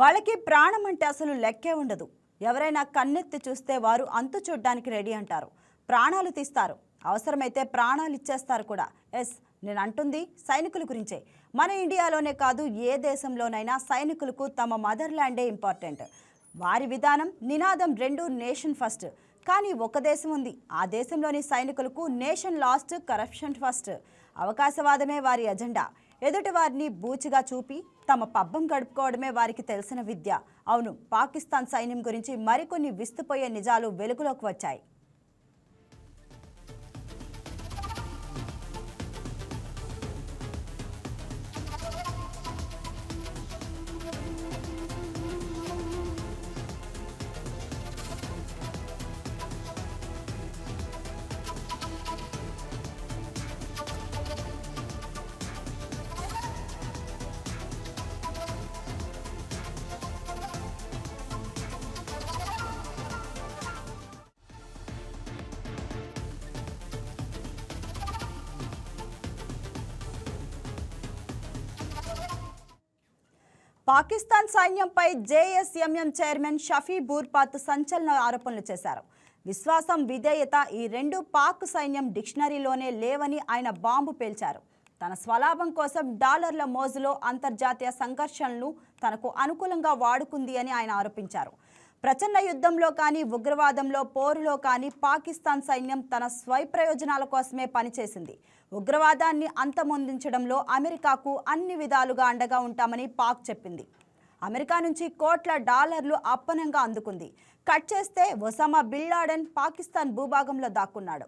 వాళ్ళకి ప్రాణం అంటే అసలు లెక్కే ఉండదు. ఎవరైనా కన్నెత్తి చూస్తే వారు అంతు చూడ్డానికి రెడీ అంటారు. ప్రాణాలు తీస్తారు. అవసరమైతే ప్రాణాలు ఇచ్చేస్తారు కూడా. ఎస్ నేను అంటుంది సైనికుల గురించే. మన ఇండియాలోనే కాదు ఏ దేశంలోనైనా సైనికులకు తమ మదర్ ల్యాండే ఇంపార్టెంట్. వారి విధానం నినాదం రెండు నేషన్ ఫస్ట్. కానీ ఒక దేశం ఉంది. ఆ దేశంలోని సైనికులకు నేషన్ లాస్ట్ కరప్షన్ ఫస్ట్. అవకాశవాదమే వారి ఎజెండా ఎదుటి వారిని బూచిగా చూపి తమ పబ్బం గడుపుకోవడమే వారికి తెలిసిన విద్య. అవును పాకిస్తాన్ సైన్యం గురించి మరికొన్ని విస్తుపోయే నిజాలు వెలుగులోకి వచ్చాయి. పాకిస్తాన్ సైన్యంపై జేఎస్ఎంఎం చైర్మన్ షఫీ బూర్పాత్ సంచలన ఆరోపణలు చేశారు. విశ్వాసం విధేయత ఈ రెండు పాక్ సైన్యం డిక్షనరీలోనే లేవని ఆయన బాంబు పేల్చారు. తన స్వలాభం కోసం డాలర్ల మోజులో అంతర్జాతీయ సంఘర్షణలు తనకు అనుకూలంగా వాడుకుంది అని ఆయన ఆరోపించారు. ప్రచండ యుద్ధంలో కానీ ఉగ్రవాదంలో పోరులో కానీ పాకిస్తాన్ సైన్యం తన స్వైప్రయోజనాల కోసమే పనిచేసింది. ఉగ్రవాదాన్ని అంతమొందించడంలో అమెరికాకు అన్ని విధాలుగా అండగా ఉంటామని పాక్ చెప్పింది. అమెరికా నుంచి కోట్ల డాలర్లు అప్పనంగా అందుకుంది. కట్ చేస్తే ఒసామా బిన్ లాడెన్ పాకిస్తాన్ భూభాగంలో దాక్కున్నాడు.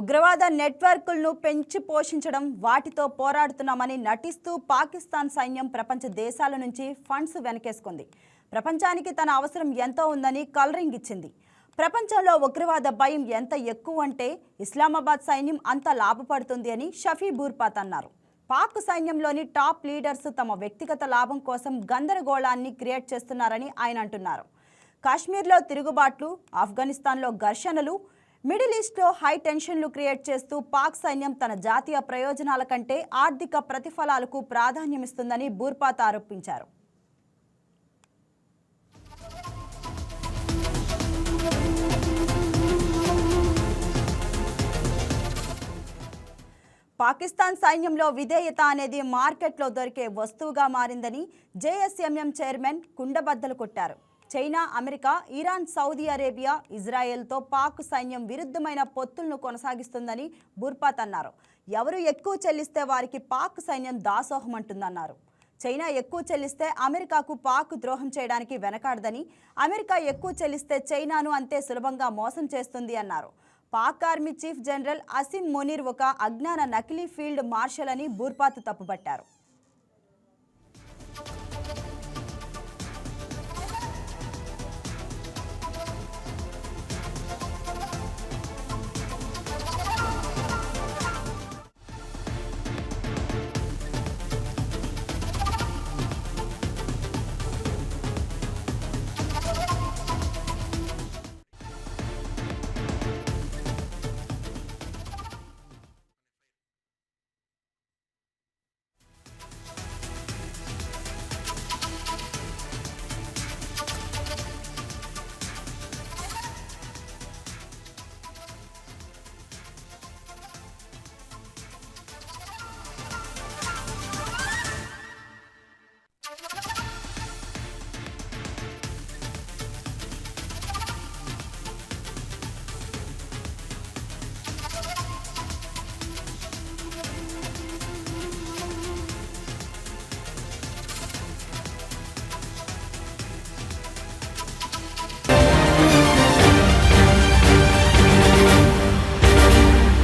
ఉగ్రవాద నెట్వర్క్లను పెంచి పోషించడం వాటితో పోరాడుతున్నామని నటిస్తూ పాకిస్తాన్ సైన్యం ప్రపంచ దేశాల నుంచి ఫండ్స్ వెనకేసుకుంది. ప్రపంచానికి తన అవసరం ఎంతో ఉందని కలరింగ్ ఇచ్చింది. ప్రపంచంలో ఉగ్రవాద భయం ఎంత ఎక్కువ అంటే ఇస్లామాబాద్ సైన్యం అంత లాభపడుతుంది అని షఫీ బూర్పాత్ అన్నారు. పాక్ సైన్యంలోని టాప్ లీడర్స్ తమ వ్యక్తిగత లాభం కోసం గందరగోళాన్ని క్రియేట్ చేస్తున్నారని ఆయన అంటున్నారు. కాశ్మీర్లో తిరుగుబాట్లు ఆఫ్ఘనిస్తాన్లో ఘర్షణలు మిడిల్ ఈస్ట్లో హై టెన్షన్లు క్రియేట్ చేస్తూ పాక్ సైన్యం తన జాతీయ ప్రయోజనాల కంటే ఆర్థిక ప్రతిఫలాలకు ప్రాధాన్యమిస్తుందని బూర్పాత్ ఆరోపించారు. పాకిస్తాన్ సైన్యంలో విధేయత అనేది మార్కెట్లో దొరికే వస్తువుగా మారిందని J S M M chairman కుండబద్దలు కొట్టారు. China America Iran Saudi Arabia ఇజ్రాయెల్తో Pak సైన్యం విరుద్ధమైన పొత్తులను కొనసాగిస్తుందని బుర్పాత్ అన్నారు. ఎవరు ఎక్కువ చెల్లిస్తే వారికి పాక్ సైన్యం దాసోహం అంటుందన్నారు. చైనా ఎక్కువ చెల్లిస్తే అమెరికాకు పాక్ ద్రోహం చేయడానికి వెనకాడదని అమెరికా ఎక్కువ చెల్లిస్తే చైనాను అంతే సులభంగా మోసం చేస్తుంది అన్నారు. Pak army chief general Asim Munir ఒక అజ్ఞాన నకిలీ ఫీల్డ్ మార్షల్ అని బూర్పాత్ తప్పుపట్టారు.